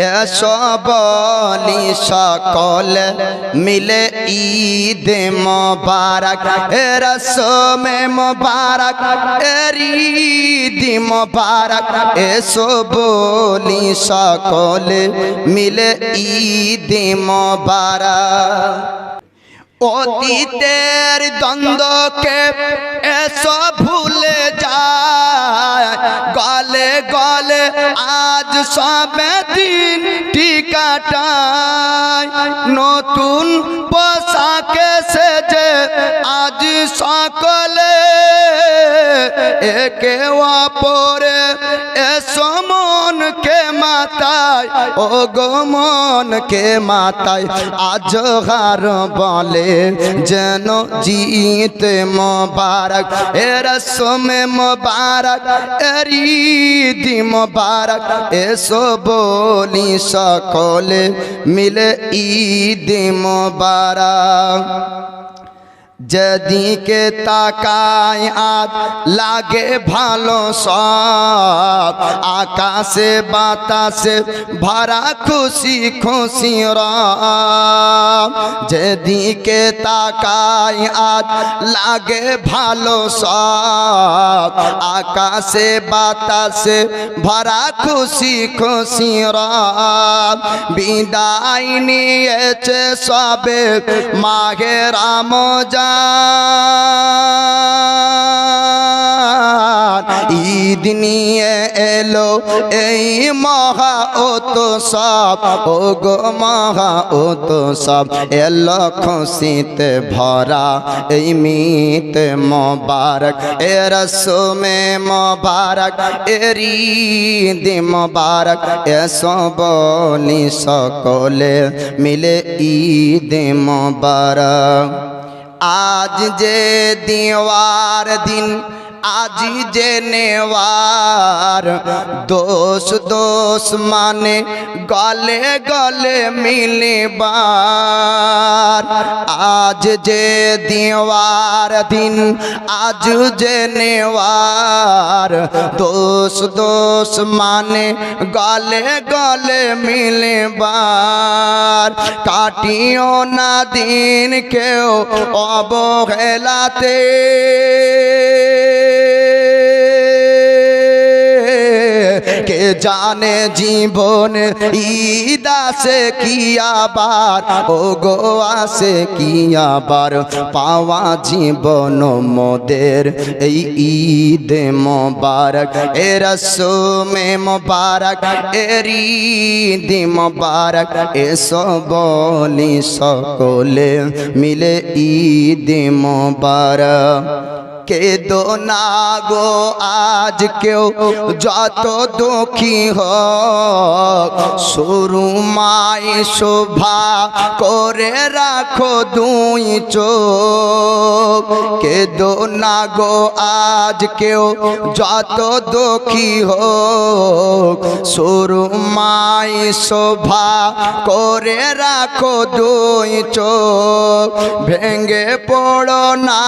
এসবলি সকল মিলে ঈদ মোবারক রসমে মোবারক ঈদ মোবারক এসো বলি সকল মিলে ঈদ মোবারক। অতীতের দ্বন্দ্বকে এসো ভুলে যায় আজ সবে দিন টিকাটায় নতুন পোশাকে সেজে আজ সকলে একে অপরে এসো মনকে মাতায় ও গো মনকে মাতায়। আজ হার বলে যেন জিতে মোবারক এর সোমে মোবারক এরিদি মোবারক, এসো বলি সকলে মিলে ঈদ মোবারক। যেদিকে তাকায় আজ লাগে ভালো সব, আকাশে বাতাসে ভরা খুশি খুশি যেদিকে তাকায় আজ লাগে ভালো সব আকাশে বাতাসে ভরা খুশি খুশি বিদায় নিয়েছে সবে মাঘে রাম ঈদ নিয়ে এলো এই মহা ও তো সব ও গো মহা ও তো সব এলো খুশিতে ভরা এই মিত মোবারক, এ রসমে মোবারক এরি দি মোবারক এসো বলি সকলে মিলে ঈদ মোবারক। আজ যে দিওয়ার দিন আজি যে নেওয়ার দোষ দোষ মানে গলে গলে মিলবার আজ যে দেওয়ার দিন আজ যে নেওয়ার দোষ দোষ মানে গলে গলে মিলবার কাটিও না দিন কেউ অবহেলাতে কে জানে জীবন? ঈদ আসে কি আবার? ও গো আসে কি আবার? পাওয়া জীবন মোদের এই ঈদ মোবারক। এ রসমে মোবারক এর ঈদ মোবারক। এসো সকলে মিলে ঈদ মোবারক। কেদো না গো আজ কেউ যত দুঃখী হোক শুরু মাই শোভা করে রাখো দুই চোখ। কেদো না গো আজ কেউ, যত দুঃখী হোক শুরু মাই শোভা করে রাখো দুই চোখ। ভেঙ্গে পড়ো না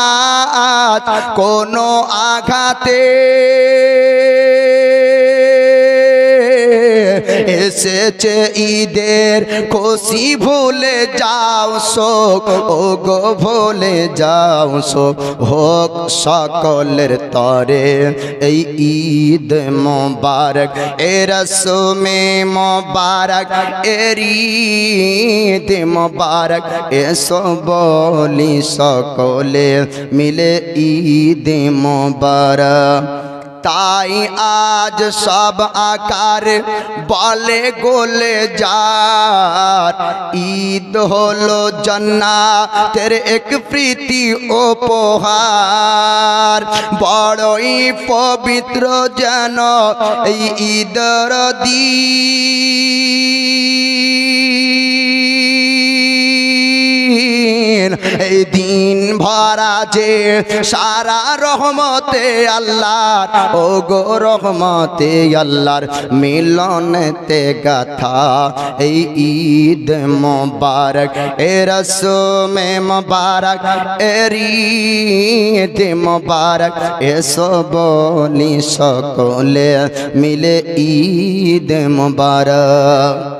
কোনো আঘাতে। এসেছে ঈদের। খুশি ভুলে যাও শোক ও গো ভুলে যাও শোক। হোক সকলের তরে এই ঈদ মোবারক, এ রসমে মোবারক, এর ঈদ মোবারক। এসো বলি সকলে মিলে ঈদ মোবারক। তাই আজ সব আকার বলে গোলে যার। ঈদ হলো জন্নাতের এক প্রীতি উপহার। বড়ই পবিত্র যেন এই ঈদর দিন। এই দিন ভরা যে সারা রহমতে আল্লাহর। ও গো রহমতে আল্লাহর মিলনতে গাথা। এই ঈদ মোবারক, এ রসমে মোবারক এর ঈদ মোবারক এসো বলি সকলে মিলে ঈদ মোবারক।